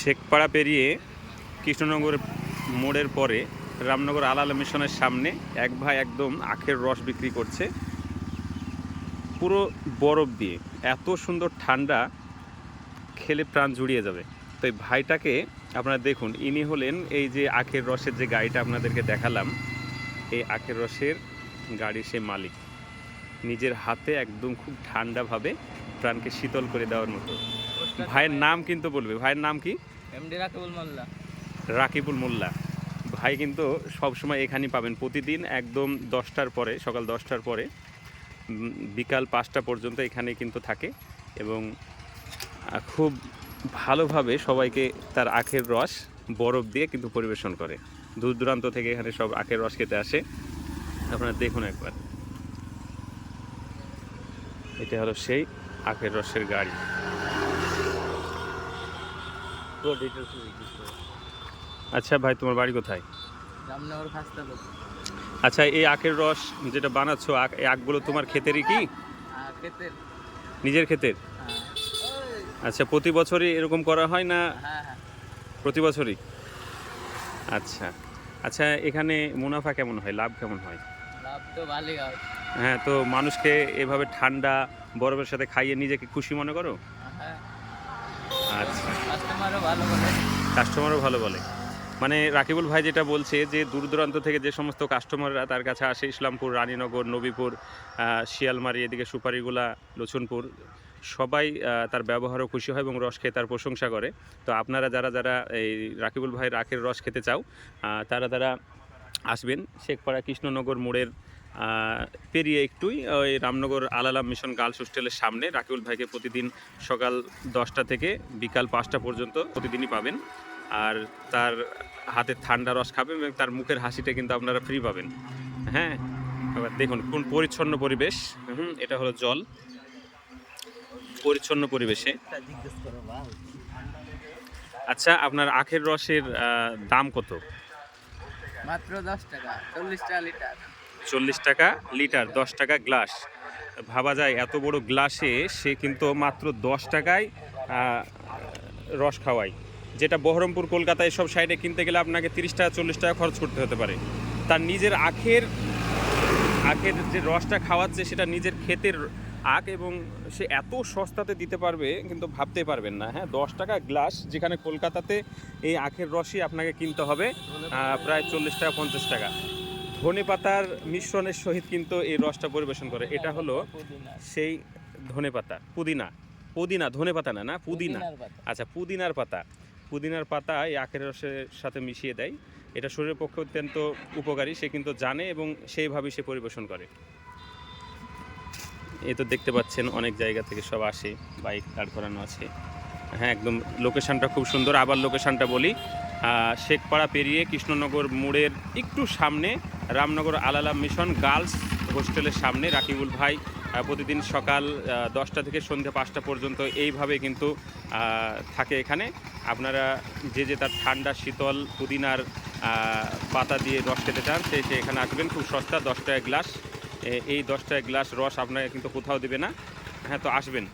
শেখপাড়া পেরিয়ে কৃষ্ণনগর মোড়ের পরে রামনগর আলাল মিশনের সামনে এক ভাই একদম আখের রস বিক্রি করছে। পুরো বরফ দিয়ে এত সুন্দর ঠান্ডা খেলে প্রাণ জুড়িয়ে যাবে। তো এই ভাইটাকে আপনারা দেখুন, ইনি হলেন এই যে আখের রসের যে গাড়িটা আপনাদেরকে দেখালাম, এই আখের রসের গাড়ির সে মালিক। নিজের হাতে একদম খুব ঠান্ডাভাবে প্রাণকে শীতল করে দেওয়ার মতো। ভাইয়ের নাম কিন্তু বলবে। ভাইয়ের নাম কি? এমডি রাকিবুল মোল্লা। রাকিবুল মোল্লা। ভাই কিন্তু সবসময় এখানেই পাবেন। প্রতিদিন একদম দশটার পরে সকাল দশটার পরে বিকাল পাঁচটা পর্যন্ত এখানে কিন্তু থাকে এবং খুব ভালোভাবে সবাইকে তার আখের রস বরফ দিয়ে কিন্তু পরিবেশন করে। দূর দূরান্ত থেকে এখানে সব আখের রস খেতে আসে। আপনারা দেখুন একবার। এটা হলো সেই আখের রসের গাড়ি। আচ্ছা ভাই তোমার বাড়ি কোথায়? রামনগর খাস্তা আচ্ছা এই আখের রস যেটা বানাচ্ছো আখ এই আখগুলো তোমার ক্ষেতেরই কি? ক্ষেতের। নিজের ক্ষেতের? হ্যাঁ। আচ্ছা প্রতি বছরই এরকম করা হয় না হ্যাঁ হ্যাঁ। প্রতি বছরই? আচ্ছা। আচ্ছা এখানে মুনাফা কেমন হয়? লাভ কেমন হয়? লাভ তো ভালোই হয়। হ্যাঁ তো মানুষকে এভাবে ঠান্ডা বরফের সাথে খাইয়ে নিজেকে খুশি মনে করো? হ্যাঁ। আচ্ছা। ভালো কাস্টমারও ভালো বলে। মানে রাকিবুল ভাই যেটা বলছে যে দূর দূরান্ত থেকে যে সমস্ত কাস্টমাররা তার কাছে আসে, ইসলামপুর, রানীনগর, নবীপুর শিয়ালমারি, এদিকে সুপারিগুলা লছনপুর সবাই তার ব্যবহারও খুশি হয় এবং রস খেয়ে তার প্রশংসা করে। তো আপনারা যারা যারা এই রাকিবুল ভাইয়ের রাখের রস খেতে চাও তারা তারা আসবেন শেখপাড়া কৃষ্ণনগর মোড়ের পেরিয়ে একটুই, ওই রামনগর আলালাম মিশন গার্লস হোস্টেলের সামনে রাকিবুল ভাইকে প্রতিদিন সকাল দশটা থেকে বিকাল পাঁচটা পর্যন্ত প্রতিদিনই পাবেন। আর তার হাতে ঠান্ডা রস খাবেন এবং তার মুখের হাসিটা কিন্তু আপনারা ফ্রি পাবেন। হ্যাঁ এবার দেখুন কোন পরিচ্ছন্ন পরিবেশ। হুম, এটা হলো জল। পরিচ্ছন্ন পরিবেশে। আচ্ছা আপনার আখের রসের দাম কত? মাত্র দশ টাকা, চল্লিশ টাকা লিটার। চল্লিশ টাকা লিটার, দশ টাকা গ্লাস। ভাবা যায় এত বড় গ্লাসে সে কিন্তু মাত্র দশ টাকায় রস খাওয়ায়। যেটা বহরমপুর কলকাতায় সব সাইডে কিনতে গেলে আপনাকে তিরিশ টাকা, চল্লিশ টাকা খরচ করতে হতে পারে। তার নিজের আখের আখের যে রসটা খাওয়াচ্ছে সেটা নিজের ক্ষেতের আখ এবং সে এত সস্তাতে দিতে পারবে কিন্তু ভাবতে পারবেন না হ্যাঁ? দশ টাকা গ্লাস যেখানে কলকাতাতে এই আখের রসই আপনাকে কিনতে হবে প্রায় চল্লিশ টাকা, পঞ্চাশ টাকা। ধনে পাতার মিশ্রণের সহিত কিন্তু এই রসটা পরিবেশন করে। এটা হলো সেই ধনে পাতা পুদিনা। পুদিনা ধনে পাতা না না পুদিনা। আচ্ছা পুদিনার পাতা। পুদিনার পাতা এই আখের রসের সাথে মিশিয়ে দেয়। এটা শরীরের পক্ষে অত্যন্ত উপকারী সে কিন্তু জানে এবং সেইভাবেই সে পরিবেশন করে। এ তো দেখতে পাচ্ছেন অনেক জায়গা থেকে সব আসে বাইক দাঁড় করানো আছে। হ্যাঁ একদম লোকেশানটা খুব সুন্দর। আবার লোকেশানটা বলি শেখপাড়া পেরিয়ে কৃষ্ণনগর মোড়ের একটু সামনে রামনগর আলালা মিশন গার্লস হোস্টেলের সামনে রাকিবুল ভাই প্রতিদিন সকাল দশটা থেকে সন্ধ্যে পাঁচটা পর্যন্ত এইভাবে কিন্তু থাকে এখানে। আপনারা যে যে তার ঠান্ডা, শীতল, পুদিনার পাতা দিয়ে রস খেতে চান, সেই সে এখানে আসবেন। খুব সস্তা দশ টাকা গ্লাস এই দশ টাকা গ্লাস রস আপনাকে কিন্তু কোথাও দেবে না। হ্যাঁ তো আসবেন।